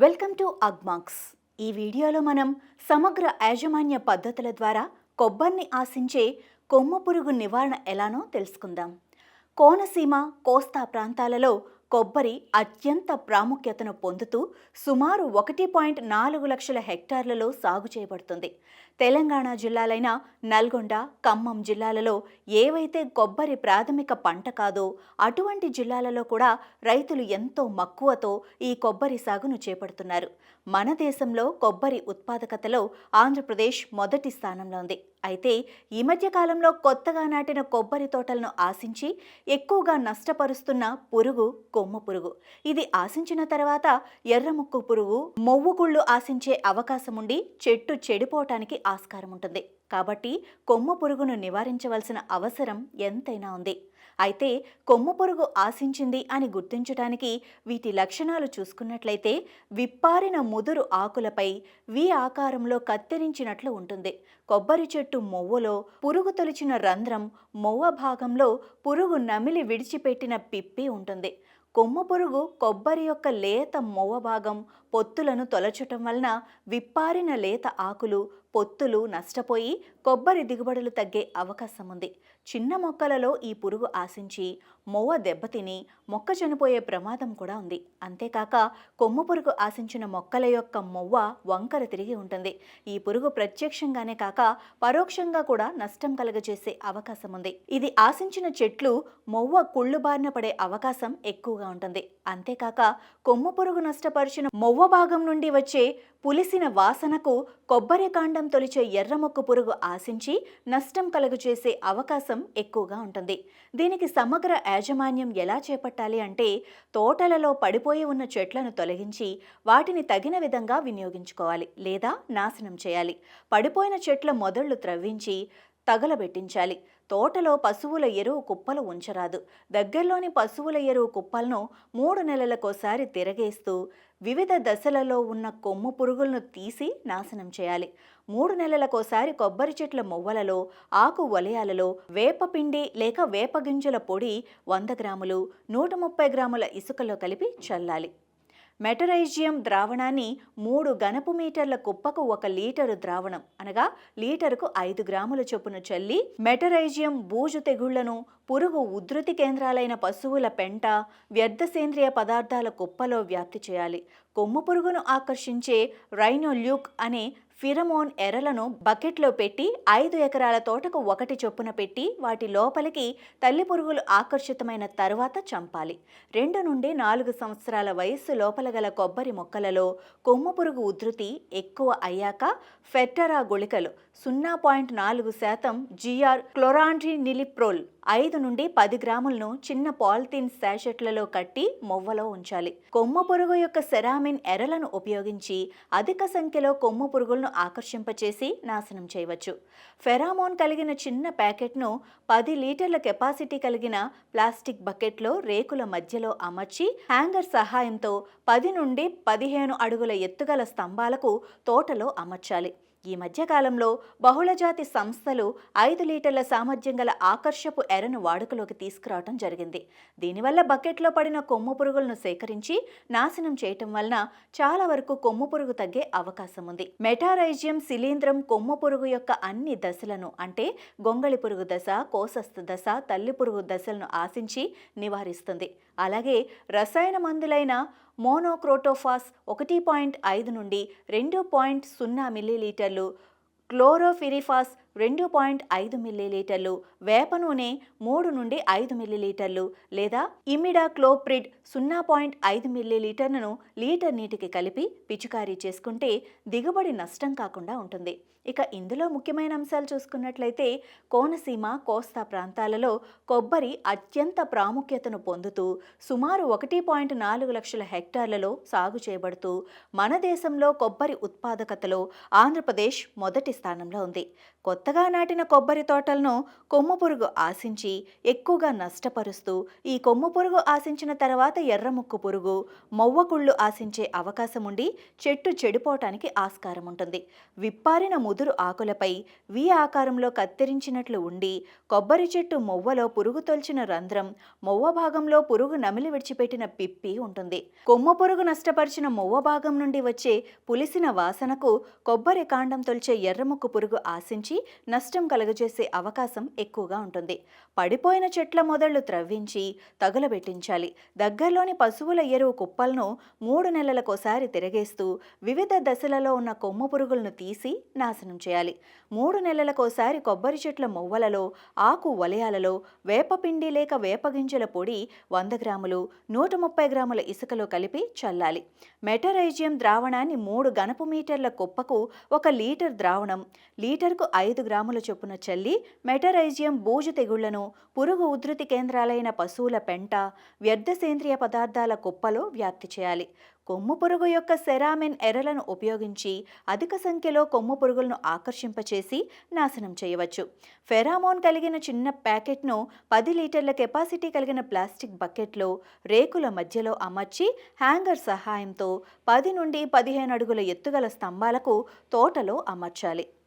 Welcome to Agmax. ఈ వీడియోలో మనం సమగ్ర యాజమాన్య పద్ధతుల ద్వారా కొబ్బరిని ఆశించే కొమ్ము పురుగు నివారణ ఎలానో తెలుసుకుందాం. కోనసీమ కోస్తా ప్రాంతాలలో కొబ్బరి అత్యంత ప్రాముఖ్యతను పొందుతూ సుమారు ఒకటి పాయింట్ నాలుగు లక్షల హెక్టార్లలో సాగు చేయబడుతుంది. తెలంగాణ జిల్లాలైన నల్గొండ ఖమ్మం జిల్లాలలో ఏవైతే కొబ్బరి ప్రాథమిక పంట కాదో అటువంటి జిల్లాలలో కూడా రైతులు ఎంతో మక్కువతో ఈ కొబ్బరి సాగును చేపడుతున్నారు. మన దేశంలో కొబ్బరి ఉత్పాదకతలో ఆంధ్రప్రదేశ్ మొదటి స్థానంలో ఉంది. అయితే ఈ మధ్య కాలంలో కొత్తగా నాటిన కొబ్బరి తోటలను ఆశించి ఎక్కువగా నష్టపరుస్తున్న పురుగు కొమ్మ పురుగు. ఇది ఆశించిన తర్వాత ఎర్రముక్కు పురుగు మొవ్వుకుళ్ళు ఆశించే అవకాశం ఉండి చెట్టు చెడిపోవటానికి ఆస్కారం ఉంటుంది. కాబట్టి కొమ్ము పురుగును నివారించవలసిన అవసరం ఎంతైనా ఉంది. అయితే కొమ్ము పురుగు ఆశించింది అని గుర్తించడానికి వీటి లక్షణాలు చూసుకున్నట్లయితే విప్పారిన ముదురు ఆకులపై వి ఆకారంలో కత్తిరించినట్లు ఉంటుంది. కొబ్బరి చెట్టు మొవ్వలో పురుగు తొలిచిన రంధ్రం మొవ్వ భాగంలో పురుగు నమిలి విడిచిపెట్టిన పిప్పి ఉంటుంది. కొమ్ము పురుగు కొబ్బరి యొక్క లేత మొవ్వ భాగం పొత్తులను తొలచటం వలన విప్పారిన లేత ఆకులు పొత్తులు నష్టపోయి కొబ్బరి దిగుబడులు తగ్గే అవకాశం ఉంది చిన్న మొక్కలలో ఈ పురుగు ఆశించి మొవ్వ దెబ్బతిని మొక్క చనిపోయే ప్రమాదం కూడా ఉంది. అంతేకాక కొమ్ము పురుగు ఆశించిన మొక్కల యొక్క మొవ్వ వంకర తిరిగి ఉంటుంది. ఈ పురుగు ప్రత్యక్షంగానే కాక పరోక్షంగా కూడా నష్టం కలగజేసే అవకాశం ఉంది ఇది ఆశించిన చెట్లు మొవ్వ కుళ్ళు బారిన పడే అవకాశం ఎక్కువగా ఉంటుంది. అంతేకాక కొమ్ము పురుగు నష్టపరిచిన మొవ్వ భాగం నుండి వచ్చే పులిసిన వాసనకు కొబ్బరి కాండం తొలిచే ఎర్రమొక్కు పురుగు ఆశించి నష్టం కలుగజేసే అవకాశం ఎక్కువగా ఉంటుంది. దీనికి సమగ్ర యాజమాన్యం ఎలా చేపట్టాలి అంటే తోటలలో పడిపోయి ఉన్న చెట్లను తొలగించి వాటిని తగిన విధంగా వినియోగించుకోవాలి లేదా నాశనం చేయాలి. పడిపోయిన చెట్ల మొదళ్ళు త్రవ్వించి తగలబెట్టించాలి. తోటలో పశువుల ఎరువు కుప్పలు ఉంచరాదు. దగ్గరలోని పశువుల ఎరువు కుప్పలను మూడు నెలలకోసారి తిరగేస్తూ వివిధ దశలలో ఉన్న కొమ్ము పురుగులను తీసి నాశనం చేయాలి. మూడు నెలలకోసారి కొబ్బరి చెట్ల మొవ్వలలో ఆకు వలయాలలో వేపపిండి లేక వేపగింజల పొడి వంద గ్రాములు నూట ముప్పై గ్రాముల ఇసుకలో కలిపి చల్లాలి. మెటరైజియం ద్రావణాన్ని మూడు గణపు మీటర్ల కుప్పకు ఒక లీటరు ద్రావణం అనగా లీటరుకు ఐదు గ్రాముల చొప్పున చల్లి మెటరైజియం బూజు తెగుళ్ళను పురుగు ఉధృతి కేంద్రాలైన పశువుల పెంట వ్యర్థ సేంద్రియ పదార్థాల కుప్పలో వ్యాప్తి చేయాలి. కొమ్ము పురుగును ఆకర్షించే రైనోల్యూక్ అనే ఫిరమోన్ ఎరలను బకెట్లో పెట్టి ఐదు ఎకరాల తోటకు ఒకటి చొప్పున పెట్టి వాటి లోపలికి తల్లి పురుగులు ఆకర్షితమైన తర్వాత చంపాలి. రెండు నుండి నాలుగు సంవత్సరాల వయస్సు లోపల గల కొబ్బరి మొక్కలలో కొమ్ము పురుగు ఉధృతి ఎక్కువ అయ్యాక ఫెట్టరా గుళికలు సున్నా పాయింట్ నాలుగు శాతం జిఆర్ క్లోరాండ్రి నిలిప్రోల్ ఐదు నుండి పది గ్రాములను చిన్న పాలిథిన్ శాషెట్లలో కట్టి మొవ్వలో ఉంచాలి. కొమ్ము పురుగు యొక్క సెరామిన్ ఎరలను ఉపయోగించి అధిక సంఖ్యలో కొమ్ము పురుగులను ఆకర్షింపచేసి నాశనం చేయవచ్చు. ఫెరామోన్ కలిగిన చిన్న ప్యాకెట్ను పది లీటర్ల కెపాసిటీ కలిగిన ప్లాస్టిక్ బకెట్లో రేకుల మధ్యలో అమర్చి హ్యాంగర్ సహాయంతో పది నుండి పదిహేను అడుగుల ఎత్తుగల స్తంభాలకు తోటలో అమర్చాలి. ఈ మధ్యకాలంలో బహుళజాతి సంస్థలు ఐదు లీటర్ల సామర్థ్యం గల ఆకర్షపు ఎరను వాడుకలోకి తీసుకురావటం జరిగింది. దీనివల్ల బకెట్లో పడిన కొమ్ము పురుగులను సేకరించి నాశనం చేయటం వలన చాలా వరకు కొమ్ము పురుగు తగ్గే అవకాశం ఉంది. మెటారైజియం శిలీంద్రం కొమ్ము పురుగు యొక్క అన్ని దశలను అంటే గొంగళి పురుగు దశ కోసస్థ దశ తల్లి పురుగు దశలను ఆశించి నివారిస్తుంది. అలాగే రసాయన మందులైన మోనోక్రోటోఫాస్ ఒకటి పాయింట్ ఐదు నుండి రెండు పాయింట్ సున్నా మిల్లీలీటర్లు క్లోరోఫిరిఫాస్ రెండు పాయింట్ ఐదు మిల్లీలీటర్లు వేప నూనె మూడు నుండి ఐదు మిల్లీలీటర్లు లేదా ఇమిడా క్లోప్రిడ్ సున్నా పాయింట్ ఐదు మిల్లీలీటర్లను లీటర్ నీటికి కలిపి పిచికారీ చేసుకుంటే దిగుబడి నష్టం కాకుండా ఉంటుంది. ఇక ఇందులో ముఖ్యమైన అంశాలు చూసుకున్నట్లయితే కోనసీమ కోస్తా ప్రాంతాలలో కొబ్బరి అత్యంత ప్రాముఖ్యతను పొందుతూ సుమారు ఒకటి పాయింట్ నాలుగు లక్షల హెక్టార్లలో సాగు చేయబడుతూ మన దేశంలో కొబ్బరి ఉత్పాదకతలో ఆంధ్రప్రదేశ్ మొదటి స్థానంలో ఉంది. కొత్త కొత్తగా నాటిన కొబ్బరి తోటలను కొమ్ము పురుగు ఆశించి ఎక్కువగా నష్టపరుస్తూ ఈ కొమ్ము పురుగు ఆశించిన తర్వాత ఎర్రముక్కు పురుగు మొవ్వకుళ్ళు ఆశించే అవకాశం ఉండి చెట్టు చెడిపోవటానికి ఆస్కారం ఉంటుంది. విప్పారిన ముదురు ఆకులపై వి ఆకారంలో కత్తిరించినట్లు ఉండి కొబ్బరి చెట్టు మొవ్వలో పురుగు తొలిచిన రంధ్రం మొవ్వ భాగంలో పురుగు నమిలి విడిచిపెట్టిన పిప్పి ఉంటుంది. కొమ్ము పురుగు నష్టపరిచిన మొవ్వ భాగం నుండి వచ్చే పులిసిన వాసనకు కొబ్బరి కాండం తొలిచే ఎర్రముక్కు పురుగు ఆశించి నష్టం కలుగజేసే అవకాశం ఎక్కువగా ఉంటుంది. పడిపోయిన చెట్ల మొదళ్ళు త్రవ్వించి తగులబెట్టించాలి. దగ్గరలోని పశువుల ఎరువు కుప్పలను మూడు నెలలకోసారి తిరగేస్తూ వివిధ దశలలో ఉన్న కొమ్ము పురుగులను తీసి నాశనం చేయాలి. మూడు నెలలకోసారి కొబ్బరి చెట్ల మొవ్వలలో ఆకు వలయాలలో వేపపిండి లేక వేపగింజల పొడి వంద గ్రాములు నూట ముప్పై గ్రాముల ఇసుకలో కలిపి చల్లాలి. మెటరైజియం ద్రావణాన్ని మూడు గణపు మీటర్ల కుప్పకు ఒక లీటర్ ద్రావణం లీటర్కు ఐదు గ్రాముల చొప్పున చల్లి మెటరైజియం బూజు తెగుళ్ళను పురుగు ఉధృతి కేంద్రాలైన పశువుల పెంట వ్యర్థ సేంద్రియ పదార్థాల కుప్పలో వ్యాప్తి చేయాలి. కొమ్ము పురుగు యొక్క సెరామిన్ ఎరలను ఉపయోగించి అధిక సంఖ్యలో కొమ్ము పురుగులను ఆకర్షింపచేసి నాశనం చేయవచ్చు. ఫెరామోన్ కలిగిన చిన్న ప్యాకెట్ను పది లీటర్ల కెపాసిటీ కలిగిన ప్లాస్టిక్ బకెట్లో రేకుల మధ్యలో అమర్చి హ్యాంగర్ సహాయంతో పది నుండి పదిహేను అడుగుల ఎత్తుగల స్తంభాలకు తోటలో అమర్చాలి.